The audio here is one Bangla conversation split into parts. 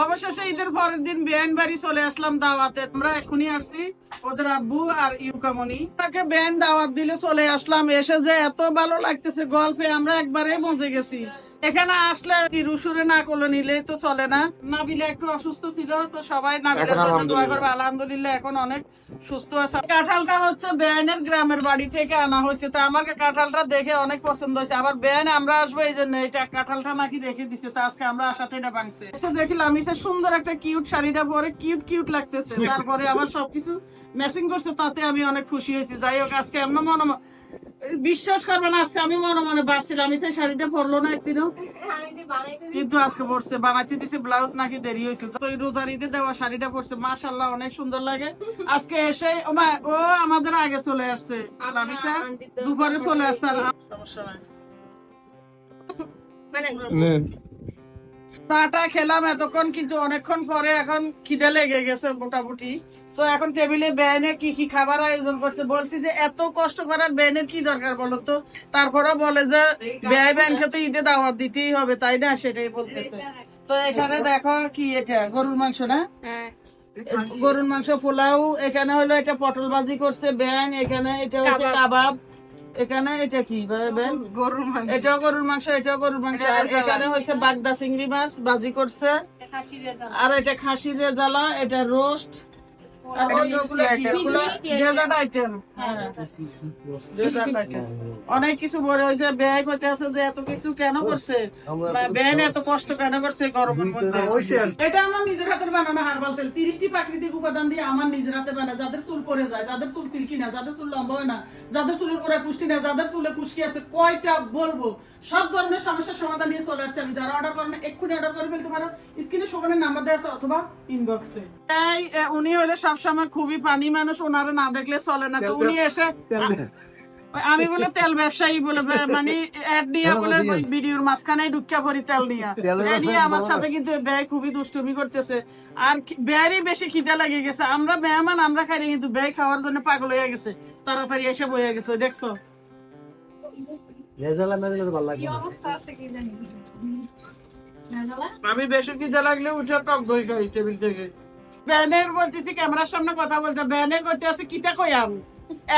অবশেষে ঈদের পরের দিন বেআইন বাড়ি চলে আসলাম দাওয়াতে। আমরা এখনই আসছি ওদের আব্বু আর ইউকামনি তাকে বেআইন দাওয়াত দিলে চলে আসলাম। এসে যে এত ভালো লাগতেছে গল্পে আমরা একবারে মজে গেছি। এখানে আসলে কি রুসুরে না করলে নিলে তো চলে না। নাবিলে একটু অসুস্থ ছিল তো সবাই নাবিলের জন্য দোয়া। করবে। আলহামদুলিল্লাহ এখন অনেক সুস্থ আছে। কাঁঠালটা হচ্ছে বেআইনের গ্রামের বাড়ি থেকে আনা হয়েছে। তো আমাকে কাঁঠালটা দেখে অনেক পছন্দ হয়েছে। আবার বেআইন আমরা আসব এই জন্য এটা কাঁঠালটা নাকি রেখে দিছে। তো আজকে আমরা আসাতে এটা ভাঙছে। এসে দেখলাম ইসে সুন্দর একটা কিউট শাড়িটা পরে কিউট কিউট লাগতেছে। তারপরে আবার সবকিছু ম্যাচিং করছে। তাতে আমি অনেক খুশি হয়েছি। যাই হোক আজকে এমন মনে বিশ্বাস করবে না আজকে আমি মনে মনে বাঁচছিলাম আমি সেই শাড়িটা পরলো না একদিনও। কিন্তু আজকে পড়ছে বানাইতে দিছে ব্লাউজ নাকি দেরি হয়েছে। তো ওই রোজার ঈদে দেওয়া শাড়িটা পরছে মাশাল্লাহ অনেক সুন্দর লাগে। আজকে এসে ও মা ও আমাদের আগে চলে আসছে। দুপুরে চলে আসছে আর সমস্যা নাই। চাটা খেলাম এতক্ষণ কিন্তু অনেকক্ষণ পরে এখন খিদে লেগে গেছে মোটামুটি। তো এখন টেবিলে বেআইনে কি কি খাবার আয়োজন করছে বলছি যে এত কষ্ট করার বেআইনের কি দরকার বলো তো? তারপরে বলে যে বেআই ব্যানকে তো ঈদে দাওয়াত দিতেই হবে তাই না? সেটাই বলতেছে। তো এখানে দেখো কি এটা গরুর মাংস না? গরুর মাংস পোলাও এখানে হলো এটা পটল ভাজি করছে ব্যান এখানে এটা হচ্ছে কাবাব। এখানে এটা কি গরুর মাংস। এটাও গরুর মাংস এটাও গরুর মাংস। আর এখানে হয়েছে বাগদা চিংড়ি মাছ বাজি করছে। আর এটা খাসির জ্বালা এটা রোস্ট। অনেক কিছু বড় হয়েছে ব্যয় করতে আছে যে এত কিছু কেন করছে? ব্যয় এত কষ্ট কেন করছে গরমের মধ্যে? এটা আমার নিজের হাতের বানানো হার্বাল তেল। তিরিশটি প্রাকৃতিক উপাদান দিয়ে আমার নিজের হাতে বানা যাদের চুল পড়ে যায় যাদের চুল সিল্কি না যাদের চুল লম্বা হয় না যাদের চুলের গোড়ায় পুষ্টি না যাদের চুলে খুশকি আছে কয়টা বলব? সব ধরনের সমস্যার সমাধান নিয়ে চলে আসছে আমি। যারা অর্ডার করেন এক্ষুনি অর্ডার করে ফেলতে পারো স্ক্রিনে শোকানের নাম্বার দেওয়া আছে অথবা ইনবক্সে তাই উনি হলে সবসময় খুবই পানি মানুষ ওনারা না দেখলে চলে না। তো উনি এসে আমি বলে তেল ব্যবসায়ী বলে মানে অ্যাড নিয়ে বলে ভিডিওর মাঝখানে ঢুকিয়া পড়ি তেল নিয়ে নিয়ে আমার সাথে কিন্তু ব্যয় খুবই দুষ্টুমি করতেছে। আর ব্যয়েরই বেশি খিদে লাগে গেছে। আমরা মেহমান আমরা খাই কিন্তু ব্যয় খাওয়ার জন্য পাগল হয়ে গেছে। তাড়াতাড়ি এসে বয়ে গেছে দেখছ? রেজালা মেজালা তো ভালো লাগবে অবস্থা আছে কি জানি। আমি বেশি খিদে লাগলে উঠে টক দই খাই টেবিল থেকে। ব্যানের বলতেছি ক্যামেরার সামনে কথা বলতে ব্যানের করতে আছে কিতা কই আমি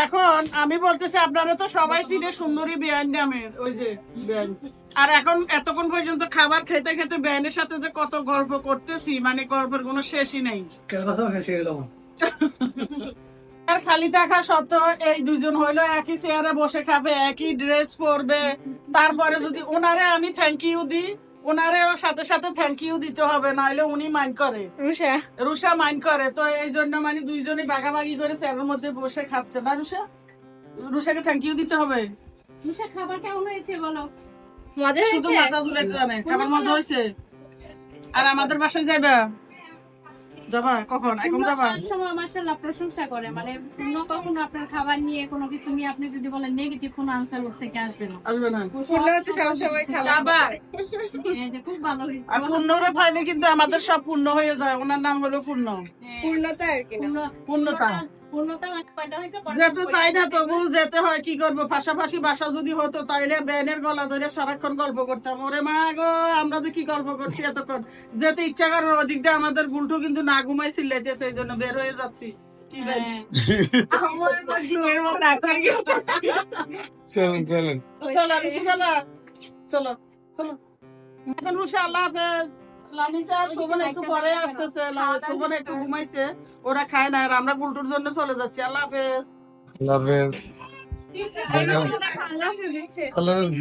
এখন আমি বলতেছি আপনারা তো সবাই চিনে সুন্দরী বিয়ান নামের ওই যে বিয়ান। আর এখন এতক্ষণ পর্যন্ত খাবার খেতে খেতে ব্যানের সাথে যে কত গল্প করতেছি মানে গল্পের কোনো শেষই নেই। আর খালি থাকা সত্ত্বেও এই দুজন হইল একই চেয়ারে বসে খাবে একই ড্রেস পরবে। তারপরে যদি ওনারে আমি থ্যাংক ইউ দিই ওনারেও সাথে সাথে থ্যাংক ইউ দিতে হবে নাহলে উনি মাইন্ড করে। রুষা রুষা মাইন্ড করে তো এই জন্য মানে দুইজনে বাগাবাগি করে স্যারের মধ্যে বসে খাচ্ছে। না রুষা রুষাকে থ্যাংক ইউ দিতে হবে। রুষা খাবার কেমন হয়েছে বলো? মজা শুধু মাথা তুলে জানে খাবার মজা হয়েছে। আর আমাদের বাসায় যাইবা? যাবা কখন? এখন যাবা সময় মার্শাল্লাহ প্রশংসা করে মানে অন্য কখনো আপনার খাবার নিয়ে কোনো কিছু নিয়ে আপনি যদি বলেন নেগেটিভ কোনো আনসার ওর থেকে আসবে না। আসবে না। পূর্ণ হচ্ছে সবসময় খাবার এই যে খুব ভালো আর পূর্ণরে পাইলে কিন্তু আমাদের সব পূর্ণ হয়ে যায় ওনার নাম হলো পূর্ণ। পূর্ণতা আর কি পূর্ণতা। পূর্ণতা যেতে চাই না তবু যেতে হয় কি করব? পাশাপাশি বাসা যদি হতো তাইলে ব্যানের গলা ধরে সারাক্ষণ গল্প করতাম। ওরে মা গো আমরা তো কি গল্প করছি এতক্ষণ? যেতে ইচ্ছা করে ওদিক দিয়ে আমাদের গুলটু কিন্তু না ঘুমাই চিল্লাইতেছে এই জন্য বের হয়ে যাচ্ছি? হ্যাঁ। চলেন চলেন। চলো চলো। চলো এখন রুশি আল্লাহ হাফেজ। একটু পরে আসতেছে লা- শোভন একটু ঘুমাইছে ওরা খায় না আর আমরা গুলটুর জন্য চলে যাচ্ছি। আল্লাহ হাফেজ। আল্লাহ হাফেজ। আল্লাহ হাফেজ।